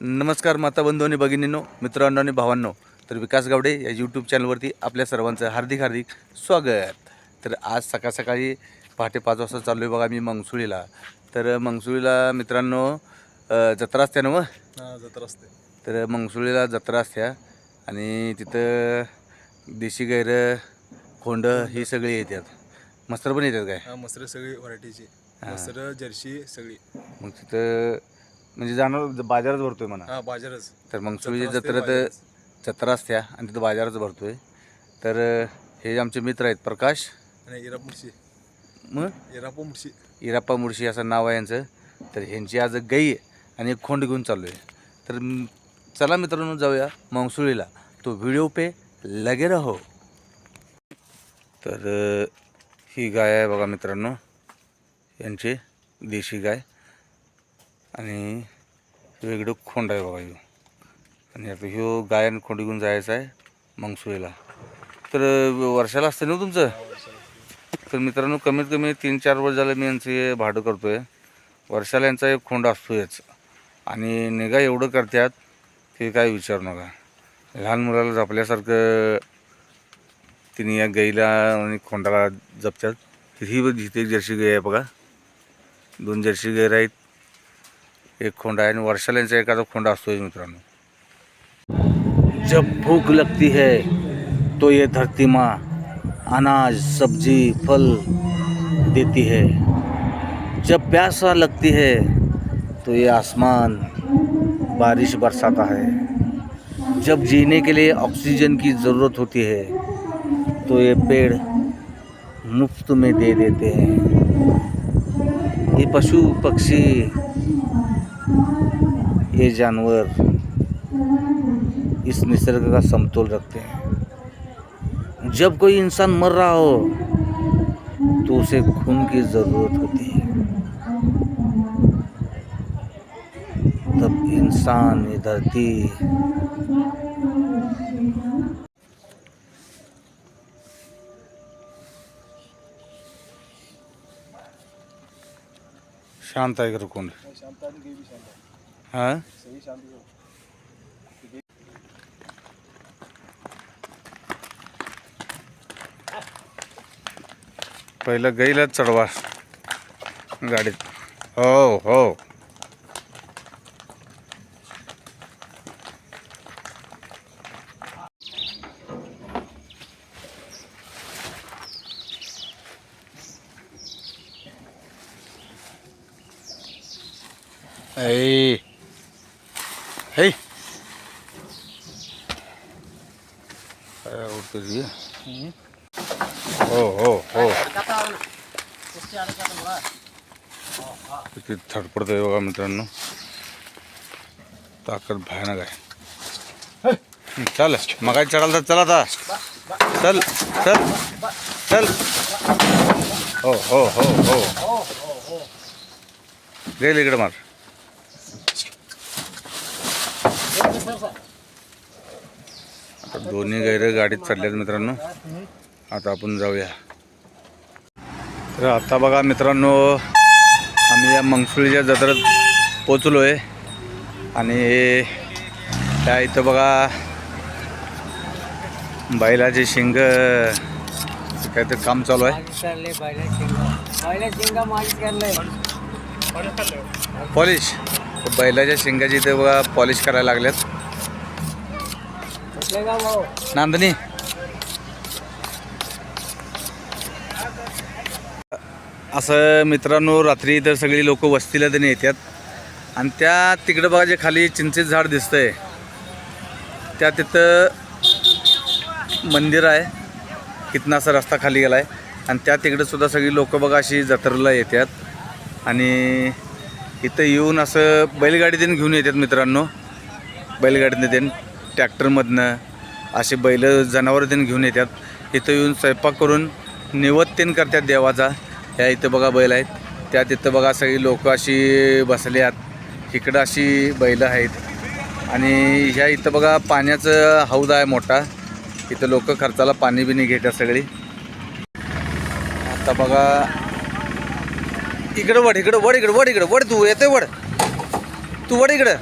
नमस्कार माता बंधू आणि भगिनींनो मित्रांनो आणि भावांनो. तर विकास गावडे या यूट्यूब चॅनलवरती आपल्या सर्वांचं हार्दिक हार्दिक स्वागत. तर आज सकाळ सकाळी पहाटे पाच वाजता चाललो आहे बघा मी मंगसुळीला तर मंगसुळीला मित्रांनो जत्रा असते ना मग जत्रा असते. तर मंगसुळीला जत्रा असत्या आणि तिथं देशी गैरं खोंड ही सगळी येतात. मस्तर पण येतात काय? हा मसरे सगळी व्हरायटीची. मसर जर्सी सगळी. मग तिथं म्हणजे जाणार बाजारच भरतोय म्हणा. हा बाजारच. तर मंगसुळीची जत्रा असते, जत्रेत बाजारच. जत्रा असत्या आणि तिथं बाजारच भरतोय. तर हे आमचे मित्र आहेत प्रकाश आणि इराप मग इरापो इराप्पा मुळशी असं नाव आहे यांचं. तर ह्यांची आज गाई आहे आणि एक खोंड घेऊन चाललो आहे तर म, चला मित्रांनो जाऊया मंगसुळीला तो व्हिडिओ पे लगे रहो. तर अ, ही गाय आहे बघा मित्रांनो. यांची देशी गाय. आणि वेगळं खोंड आहे बघा ह्यो. आणि आता ह्यो गायन खोंड घेऊन जायचं आहे मंगसुळीला तर वर्षाला असतं ना हो तुमचं? तर मित्रांनो कमीत कमी तीन चार वर्ष झालं मी यांचं हे भाडं करतो आहे वर्षाला यांचा एक खोंड असतो असतोच आणि निगा एवढं करतात ते काय विचारू नका. लहान मुलाला जपल्यासारखं तिने या गाईला आणि खोंडाला जपतात ही जिथे एक जर्सी गाय आहे बघा. दोन जर्सी गाय आहेत एक खोंड आहे आणि वर्षाला यांचा एखादा खोंड असतोय मित्रांनो। जब भूख लगती है तो ये धरती माँ अनाज, सब्ज़ी, फल देती है। जब प्यासा लगती है तो ये आसमान बारिश बरसाता है। जब जीने के लिए ऑक्सीजन की ज़रूरत होती है तो ये पेड़ मुफ़्त में दे देते हैं। ये पशु पक्षी ये जानवर इस निसर्ग का समतोल रखते हैं। जब कोई इंसान मर रहा हो तो उसे खून की ज़रूरत होती है। तब इंसान ये धरती शांत आहे का कोण हा? पहिलं गाईलाच चढवा गाडीत. हो हो. ऐ. तुझी हो हो हो। किती धडपडत आहे बघा मित्रांनो। ताकद भयानक आहे हं, चल मग चढाल तर चला आता चल चल चल। हो हो हो हो। गेल इकडे मार। दोन्ही गैर गाडीत चढल्यात मित्रांनो. आता आपण जाऊया. तर आता बघा मित्रांनो आम्ही या मंगसुळीच्या जत्रेत पोचलो आहे आणि त्या इथं बघा बैलाचे शिंग काहीतरी काम चालू आहे. पॉलिश. बैलाच्या शिंगाची इथे बघा पॉलिश करायला लागल्यात. नांदणी. असं मित्रांनो रात्री इथं सगळी लोक वस्तीला त्यांनी येतात. आणि त्या तिकडं बघा जे खाली चिंचेत झाड दिसतंय. त्या तिथं मंदिर आहे. तिथनं असा रस्ता खाली गेला आहे आणि त्या तिकडं सुद्धा सगळी लोक बघा अशी जत्रेला येतात. आणि इथं येऊन असं बैलगाडी त्यांनी घेऊन येतात मित्रांनो. बैलगाडीने त्यांनी ट्रॅक्टरमधनं असे बैल जनावरं त्यांनी घेऊन येतात. इथं येऊन स्वयंपाक करून निवत्तीन करतात देवाचा. ह्या इथं बघा बैल आहेत. त्या तिथं बघा सगळी लोक अशी बसल्यात इकडं अशी बैलं आहेत. आणि ह्या इथं बघा पाण्याचं हौद आहे मोठा. इथं लोक खर्चाला पाणी बिणी घेतात सगळी. आता बघा. इकडं वड इकडं वड इकडं वड इकडं वड तू येतोय वड तू वड इकडं.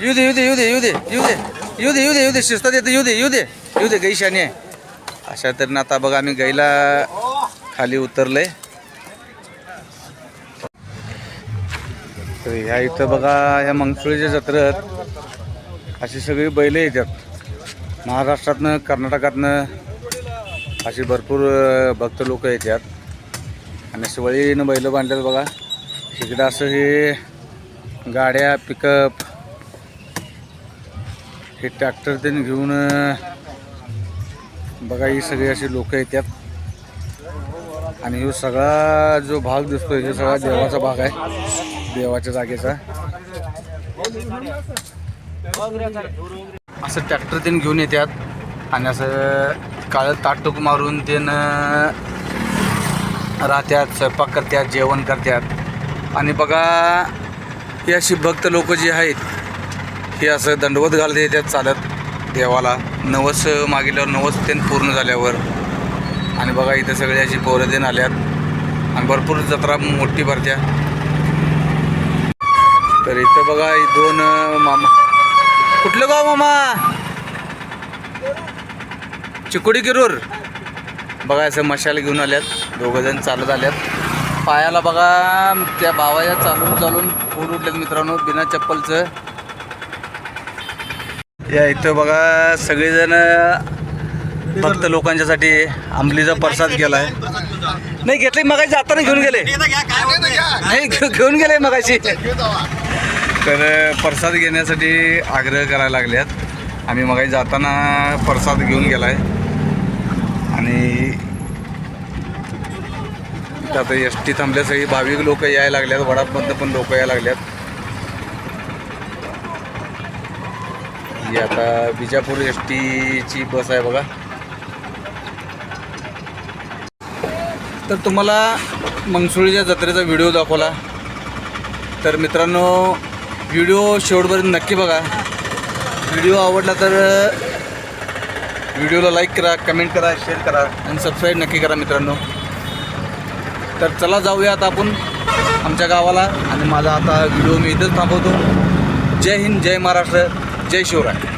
येऊ दे येऊ दे येऊ दे येऊ दे येऊ दे येऊ दे येऊ दे येऊ दे शिस्तात येते येऊ दे येऊ दे येऊ दे गैशाने आहे अशा तऱ्हेनं आता बघा आम्ही गाईला खाली उतरलंय तर ह्या इथं बघा ह्या मंगसुळीच्या जत्रेत अशी सगळी बैल येतात. महाराष्ट्रातनं कर्नाटकातनं अशी भरपूर भक्त लोक येतात. आणि अशी बैलं बैल बांधल्यात बघा. इकडं असं हे गाड्या पिकअप हे ट्रॅक्टर त्यांनी घेऊन बघा ही सगळी अशी लोक येतात आणि ह्यो सगळा जो भाग दिसतोय हे सगळा देवाचा भाग आहे. देवाच्या जागेचा. असं ट्रॅक्टर त्यांनी घेऊन येतात आणि असं काळं ताटूक मारून त्यानं राहत्यात स्वयंपाक करतात जेवण करतात आणि बघा ही अशी भक्त लोक जी आहेत हे असं दंडवत घालते त्यात चालत देवाला. नवस मागितल्यावर नवस त्यांनी पूर्ण झाल्यावर. आणि बघा इथं सगळे अशी पोरं देण आल्यात. आणि भरपूर जत्रा मोठी भरत्या. तर इथं बघा दोन मामा. कुठलं गाव मामा? चिकोडी किरूर. बघा असं मशाल घेऊन आल्यात. दोघं जण चालत आल्यात. पायाला बघा त्या भावाच्या चालून चालून पूर उठल्यात मित्रांनो बिना चप्पलचं. या इथं बघा सगळेजण फक्त लोकांच्यासाठी आंबलीचा प्रसाद गेलाय. नाही घेतले मगाशी जाताना घेऊन गेले. नाही घेऊन गेले मगाशी. तर प्रसाद घेण्यासाठी आग्रह करायला लागल्यात आम्ही मगाशी जाताना प्रसाद घेऊन गेलाय. आणि आता एस टी थांबल्यासही भाविक लोक यायला लागल्यात वडापमधनं पण लोक यायला लागल्यात. ही आता विजापूर एस टीची बस आहे बघा. तर तुम्हाला मंगसुळीच्या जत्रेचा व्हिडिओ दाखवला. तर मित्रांनो व्हिडिओ शेवटपर्यंत नक्की बघा. व्हिडिओ आवडला तर व्हिडिओला लाईक करा कमेंट करा शेअर करा आणि सबस्क्राईब नक्की करा मित्रांनो. तर चला जाऊया आता आपण आमच्या गावाला आणि माझा आता व्हिडिओ मी इथंच थांबवतो. जय हिंद जय महाराष्ट्र. जय शिवराय.